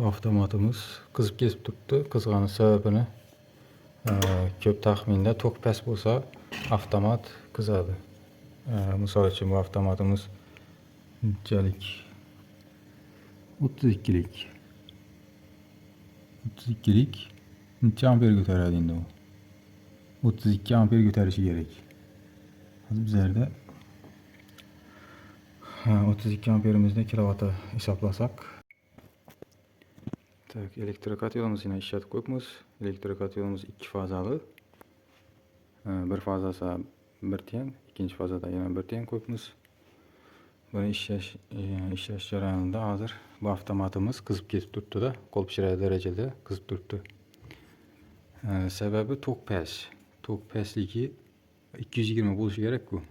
Bu avtomatımız kızıp kesip tuttu. Kızğanın sebebini e, köp tahminde tok pes bolsa avtomat kızadı. E, misal için bu avtomatımız neçəlik 32'lik 32'lik neçə amper götürədi indi o 32 amper götərişi gerek. Hadi bizlerde ha, 32 amperimizde kilovata hesaplasak tak elektrik yolumuz yine işletip koyupmuz. Elektrik yolumuz iki fazalı. Bir fazası bir tiyen, ikinci fazada yine bir tiyen koyupmuz. Bunu işleş, e, işleş jarayonunda hazır bu avtomatımız kızıp kesip tuttu da kol pişirər derecede kızıp tuttu. Ee, sebebi tok pes. Tok pesligi 220 buluşu gerek bu.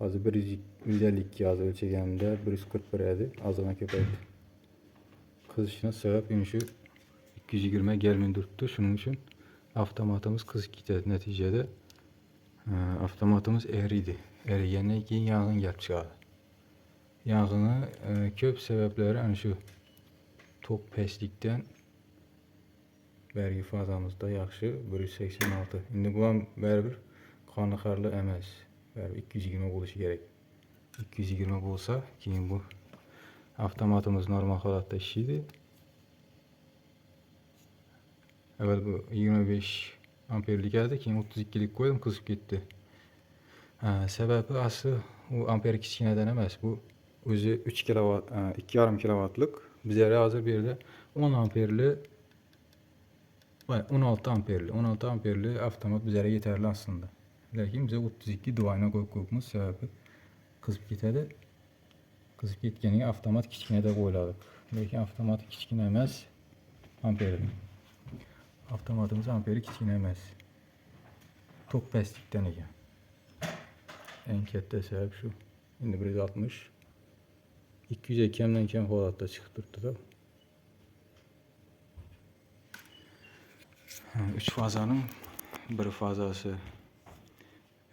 220 buluşu gerek. Normalde robotçi volt Hazır 152 yazı ölçegəndə 141 idi. Azana köpəydi. Kızışına sebep imiş 220 gelmin durdu. Şunun için avtomatımız kız gitti neticede. e, Avtomatımız eridi. Eriyəndən keyin çıxardı. Yanğını e, köp sebepleri hani şu tok peslikdən vergi fazamızda yaxşı 186. İndi bu ham bərabər qanaxarlı emas. Bərabər 220 buluşu gerek. 220 bolsa keyin bu avtomatımız normal holatda işləydi. Əvvəl bu 25 amperlik gəldi, keyin 32'lik koydum, kızıp getdi. Hə, səbəbi aslı bu amper kiçkinədən emas. Bu özü 3 kilovat, 2,5 kilovatlık. Bizlərə hazır bir də 10 amperli Vay 16 amperli. 16 amperli avtomat bizlərə yetərli aslında. Lakin bizə 32 duvayına qoyub qoyubmuz səbəbi qızıb getədi. Qızıb getkəniyə avtomat kiçkinədə qoyuladıq. Lakin avtomat kiçkinə emas amperli. Avtomatımız amperi kiçkinə emas. Tok bəslikdən ekan. En katta sebep şu. Şimdi 160. 200 ekemden kem holatda çıkıp durdu da. Ha, Üç fazanın bir fazası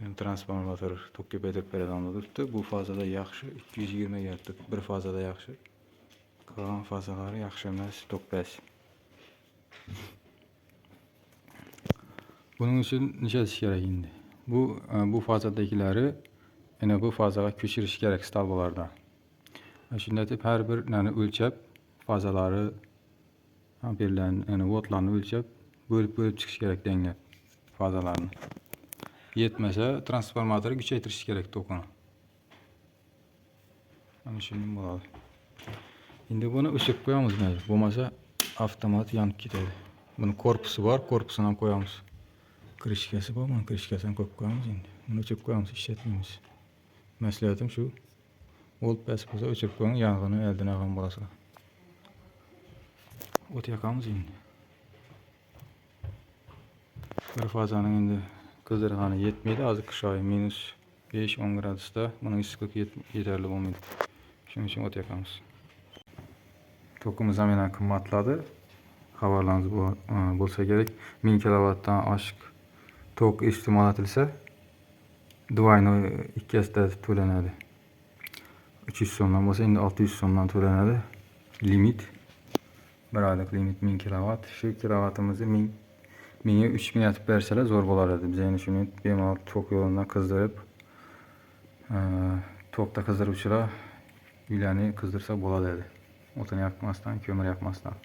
yani transformatör tok bedep beredamda durdu. Bu fazada yaxşı 220 geldi. Bir fazada yaxşı. Kalan fazaları yaxşı emas bəs. Bunun için neçəsi gerek indi? Bu e, bu fazadakileri yine bu fazaga köçürüş gerek stalbalarda. Şimdi tip her bir yani ölçep fazaları amperlerin yani voltlarını ölçep bölüp bölüp çıkış gerek denglep fazalarını. Yetmese transformatörü güçeytiriş gerek tokunu. Yani şimdi bu Şimdi bunu ışık koyamız mecbur. Bulmasa avtomat yanıp gider. Bunun korpusu var, korpusuna koyamız. Krişkesi var, bunun krişkesini koyup koyamız şimdi. Bunu açıp koyamız, işletmemiz. Məsləhətim şu, volt bəs bolsa öçüb qoyun, yanğını əldən ağan bolasa. Ot yakamız indi. Bir fazanın indi qızdırğanı yetmeydi, azı qış ayı minus 5-10 gradusda bunun issiqlik yet yeterli olmaydı. Şunun için ot yakamız. Tokumuz hemen qımmatladı. Xabarlarınız bu, e, bolsa gerek. 1000 kilovattan aşıq tok iste'mol Duayno ikki hafta to'lanadi. 300 so'mdan bo'lsa endi 600 so'mdan to'lanadi. Limit. Bir oylik limit 1000 kilovat. Shu kilovatimizni 1000 1000 3000 yetib bersalar zo'r bo'lar edi. Biz endi shuni bemalol tok yo'lidan qizdirib tokda qizdiruvchilar uylarni qizdirsa bo'ladi edi. O'tin yoqmasdan, ko'mir yoqmasdan.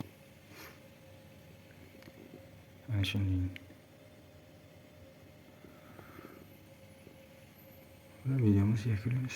Ana shunday. Videomuz yakınmış.